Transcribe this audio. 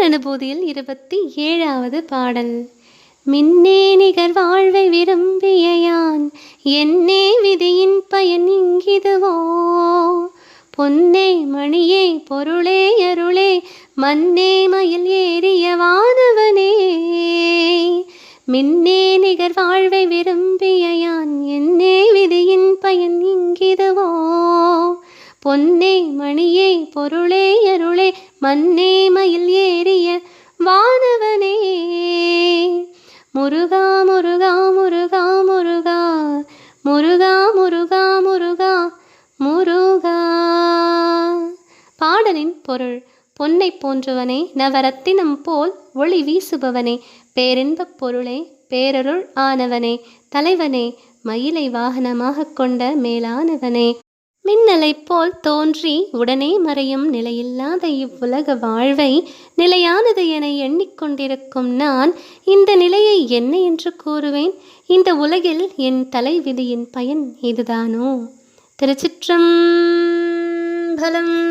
பேரனுபூதியில் இருபத்தி ஏழாவது பாடல். மின்னே நிகர் வாழ்வை விரும்பிய யான் என்னே விதியின் பயன் இங்கிதுவோ? பொன்னே மணியே பொருளே அருளே மன்னே மயில் ஏறிய வானவனே. மின்னே நிகர் வாழ்வை விரும்பிய யான் என்னே விதியின் பயன் இங்கிதுவோ? பொன்னே மணியே பொருளே அருளே மன்னே மயில் ஏறிய வானவனே. முருகா முருகா முருகா முருகா முருகா முருகா முருகா முருகா. பாடலின் பொருள் பொன்னை போன்றவனே நவரத்தினம் போல் ஒளி வீசுபவனே பேரின்பப் பொருளே பேரருள் ஆனவனே தலைவனே மயிலை வாகனமாகக் கொண்ட மேலானவனே. மின்னலை போல் தோன்றி உடனே மறையும் நிலையில்லாத இவ்வுலக வாழ்வை நிலையானது என எண்ணிக்கொண்டிருக்கும் நான் இந்த நிலையை என்ன என்று கூறுவேன்? இந்த உலகில் என் தலைவிதியின் பயன் இதுதானோ? திருச்சிற்றம்பலம்